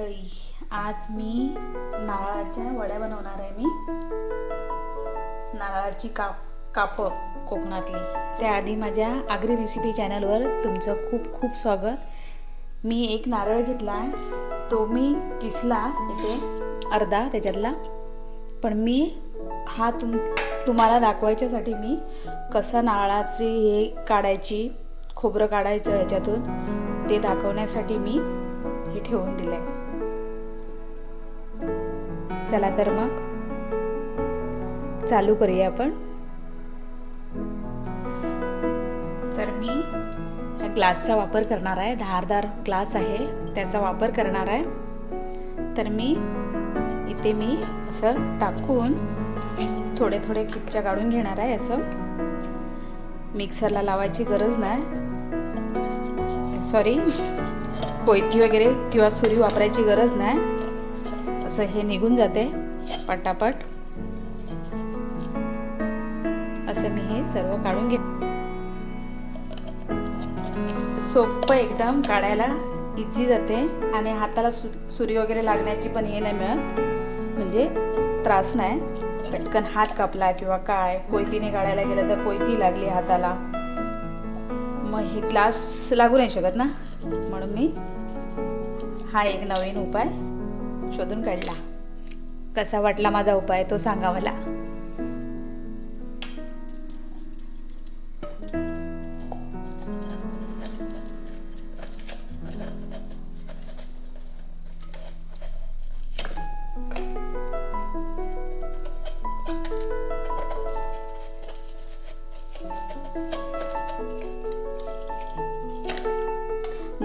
मंडळी आज मी नारळाच्या वड्या बनवणार आहे मी. नारळाची काप कापं कोकणातली. त्याआधी माझ्या आगरी रेसिपी चॅनलवर तुमचं खूप खूप स्वागत. मी एक नारळ घेतला आहे. तो मी किसला इथे अर्धा त्याच्यातला. पण मी हा तुम तुम्हाला दाखवायच्यासाठी मी कसा नारळाची हे काढायची खोबरं काढायचं ह्याच्यातून ते दाखवण्यासाठी मी हे ठेवून दिलं आहे चला तर मग. चालू करूया आपण. तर मी ह्या ग्लासचा वापर करणार आहे. धारदार ग्लास आहे. त्याचा वापर करणार आहे. तर मी इथे मी असं टाकून थोडे थोडे खिपच्या काढून घेणार आहे असं. मिक्सरला लावायची गरज नाही. सॉरी कोयती वगैरे किंवा सुरी वापरायची गरज नाही. असं हे निघून जाते. पटापट. असं मी हे सर्व काढून घेत. सोपं एकदम काढायला इझी जाते. आणि हाताला सु सुरी वगैरे लागण्याची पण हे नाही मिळत. म्हणजे त्रास नाही. पटकन हात कापला किंवा काय कोयतीने काढायला गेलं तर कोयती लागली हाताला. मग हे ग्लास लागू नाही शकत ना? म्हणून मी हा एक नवीन उपाय शोधून काढला. कसा वाटला माझा उपाय तो सांगा मला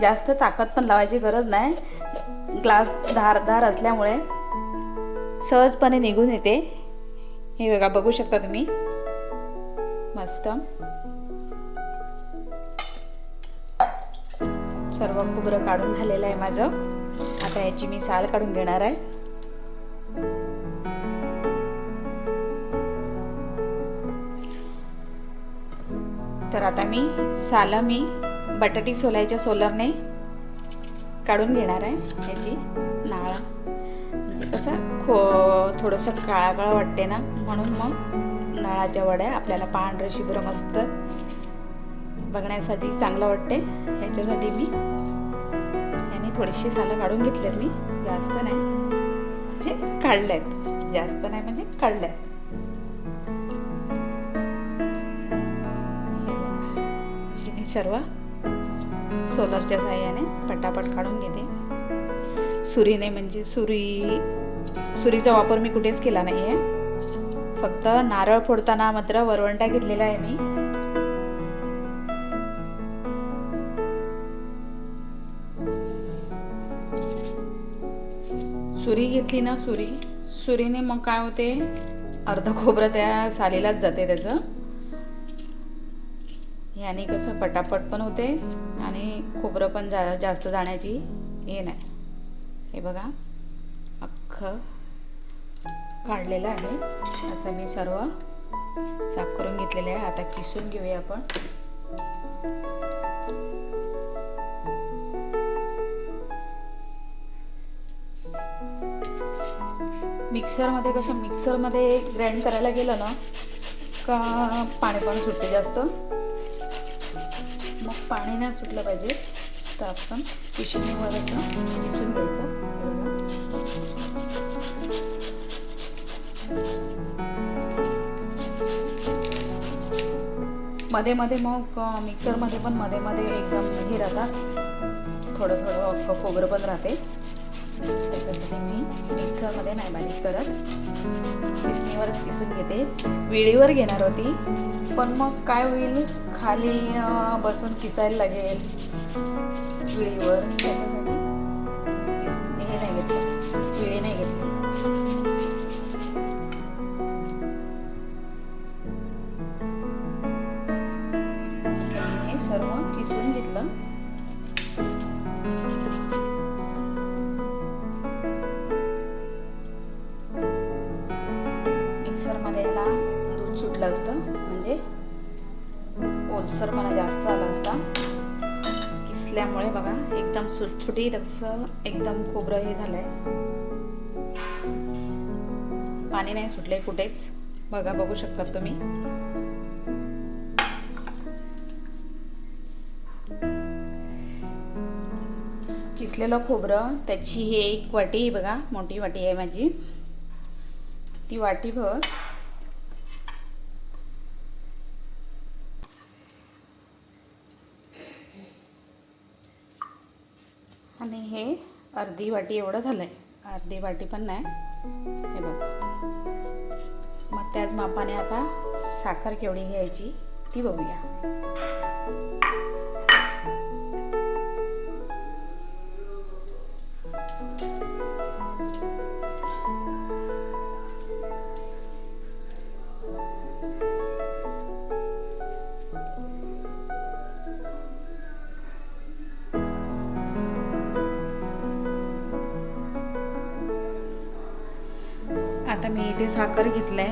जास्त ताकद पण लावायची गरज नाही. ग्लास धारदार असल्यामुळे सहजपणे निघून येते. हे बघा बघू शकता तुम्ही. मस्त. सर्व खोबरं काढून झालेलं आहे माझं. आता याची मी साल काढून घेणार आहे. तर आता मी साल मी बटाटी सोलायच्या सोलरने काढून घेणार आहे याची नाळ. म्हणजे कसं खो थोडंसं काळा काळा वाटते ना म्हणून मग नाळाच्या वड्या आपल्याला पांढरं शिबर मस्त बघण्यासाठी चांगलं वाटते. ह्याच्यासाठी मी याने थोडीशी सालं काढून घेतल्यात मी. जास्त नाही. म्हणजे काढल्यात. जास्त नाही म्हणजे काढल्यात. अशी मी सर्व सोलरच्या साह्याने पटापट काढून घेते. सुरीने म्हणजे सुरी सुरीचा वापर मी कुठेच केला नाही आहे फक्त नारळ फोडताना मात्र वरवंटा घेतलेला आहे मी. सुरी घेतली ना सुरी सुरीने मग काय होते? अर्ध खोबरं त्या सालीलाच जाते त्याचं. याने कसं पटापट पण होते आणि खोबरं पण जा जास्त जाण्याची हे नाही. हे बघा अख्खं काढलेलं आहे. असं मी सर्व साफ करून घेतलेलं आहे. आता किसून घेऊया आपण. मिक्सरमध्ये कसं मिक्सरमध्ये ग्राइंड करायला गेलं ना का पाणी पण सुटते जास्त. पाणी नाही सुटलं पाहिजे. तर आपण पिशणीवर असं किसून घ्यायचं. मध्ये मध्ये मग मिक्सरमध्ये पण मध्ये मध्ये एकदम हे राहतात थोडं थोडं खोबरं पण राहते. त्याच्यासाठी मी मिक्सरमध्ये नाही बारीक करत. किसणीवरच किसून घेते. विळीवर घेणार होती. पण मग काय होईल? खाली बसून किसायला लागेल. विळीवर. त्याच्यासाठी असतं बघा एकदम सुटसुटी असं एकदम खोबरं हे झालंय. पाणी नाही सुटलंय कुठेच. बघा बघू शकतात तुम्ही. किसलेलं खोबरं त्याची ही एक वाटी बघा मोठी वाटी आहे माझी. ती वाटी भर आणि हे अर्धी वाटी एवढं झालं आहे अर्धी वाटी पण नाही. हे बघ. मग त्याच मापाने आता साखर केवढी घ्यायची ती बघूया. आता मी इथे साखर घेतलंय.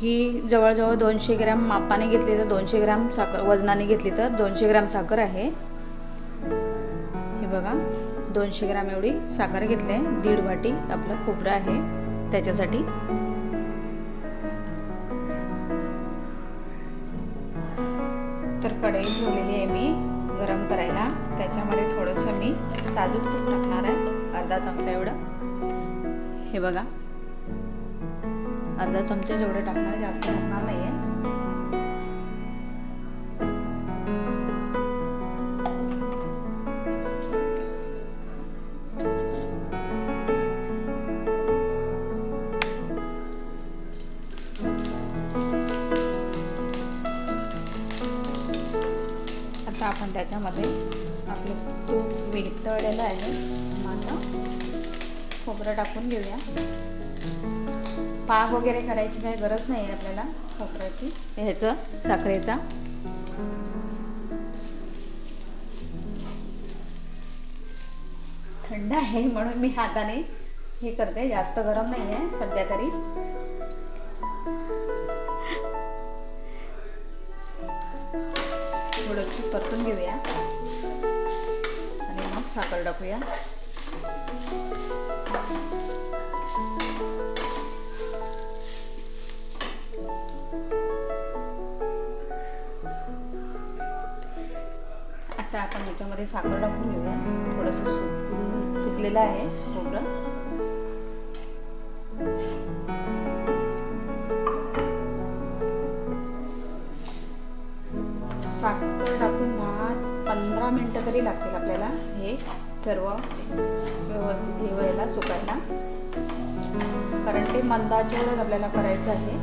ही जवळजवळ दोनशे ग्रॅम मापाने घेतली तर दोनशे ग्रॅम साखर वजनाने घेतली तर दोनशे ग्रॅम साखर आहे. हे बघा दोनशे ग्रॅम एवढी साखर घेतली आहे दीड वाटी आपलं खोबरं आहे त्याच्यासाठी. तर कढई ठेवलेली आहे मी गरम करायला. त्याच्यामध्ये थोडंसं मी साजूक तूप टाकणार आहे. अर्धा चमचा एवढं. हे बघा. अर्धा चमचा जेवढं टाकणार जास्त टाकणार नाही आहे आता आपण त्याच्यामध्ये आपलं तूप वितळलेलं आहे. खोबरं टाकून घेऊया. पाक वगैरे करायची काही गरज नाही आहे आपल्याला खोबऱ्याची. ह्याचं साखरेचा. थंड आहे म्हणून मी हाताने हे करते जास्त गरम नाही आहे सध्या तरी. परतून घेऊया. आणि मग साखर टाकूया. आपण ह्याच्यामध्ये साखर टाकून घेऊया. थोडंसं सुक सुकलेलं आहे खोबरं. साखर टाकून दहा पंधरा मिनटं तरी लागतील आपल्याला हे सर्व व्यवस्थित हे व्हायला सुकायला. कारण ते मंदाच्यावरच आपल्याला करायचं आहे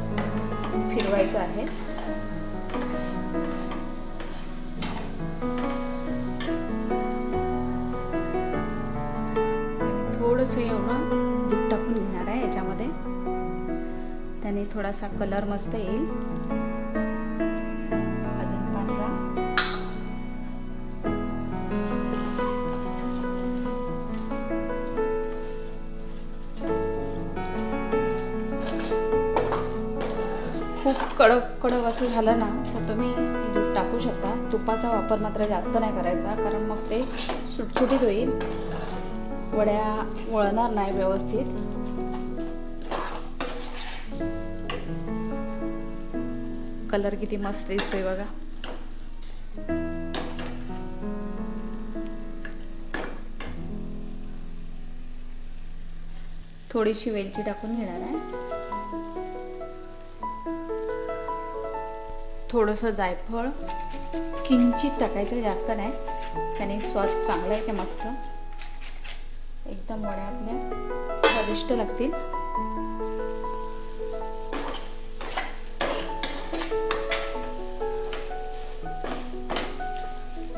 फिरवायचं आहे. त्याने थोडासा कलर मस्त येईल. अजून पांढरा. खूप कडक कडक असं झालं ना तर तुम्ही दूध टाकू शकता. तुपाचा वापर मात्र जास्त नाही करायचा कारण मग ते सुटसुटीत होईल. वड्या वळणार नाही व्यवस्थित. कलर किती मस्त दिसतोय बघा. थोडीशी वेलची टाकून घेणार आहे. थोडंसं जायफळ. किंचित टाकायचं जास्त नाही. त्याने स्वाद चांगला आहे ते मस्त. एकदम वड्या आपल्या स्वादिष्ट लागतील.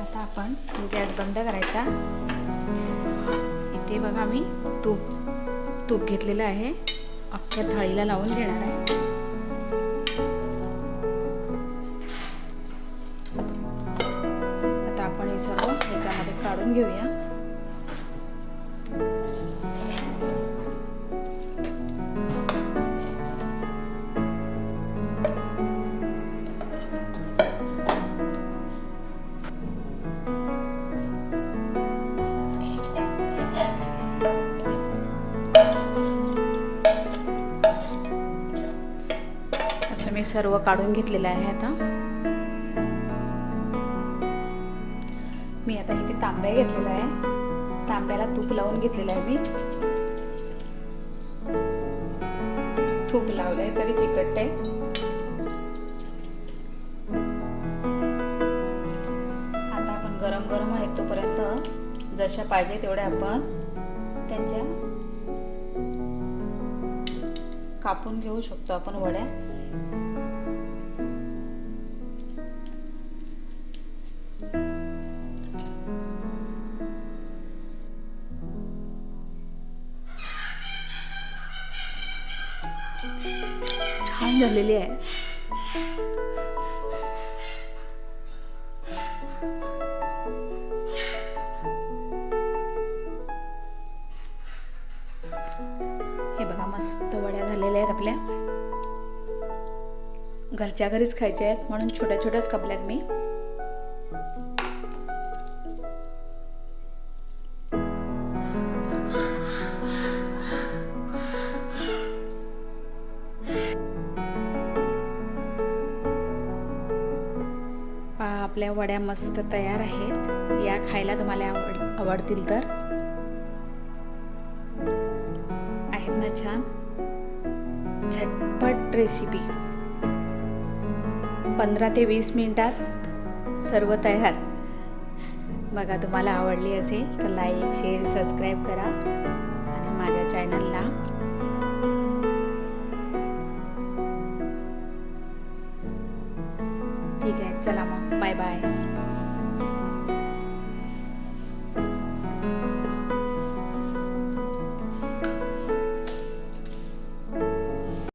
आता आपण गॅस बंद करायचा. इथे बघा मी तूप तूप घेतलेलं आहे. अख्ख्या थाळीला लावून देणार आहे. आता आपण हे सर्व याच्यामध्ये काढून घेऊया. सर्व काढून घेतलेलं आहे आता. मी आता इथे तांब्या घेतलेला आहे. तांब्याला तूप लावून घेतलेलं आहे मी. तूप लावलंय तरी चिकटते. आता आपण गरम गरम आहे तोपर्यंत जशा पाहिजे तेवढ्या आपण त्यांच्या कापून घेऊ शकतो आपण वड्या. झालेली आहे. हे बघा मस्त वड्या झालेल्या आहेत आपल्या. घरच्या घरीच खायच्या आहेत म्हणून छोट्या छोट्याच कापल्यात मी. आपल्या वड्या मस्त तयार आहेत. या खायला तुम्हाला आवड आवडतील तर? आहेत ना छान? झटपट रेसिपी पंधरा ते वीस मिनिटात सर्व तयार. बघा तुम्हाला आवडली असेल तर लाईक शेअर सबस्क्राईब करा. आणि माझ्या चॅनलला चला मग. Bye bye.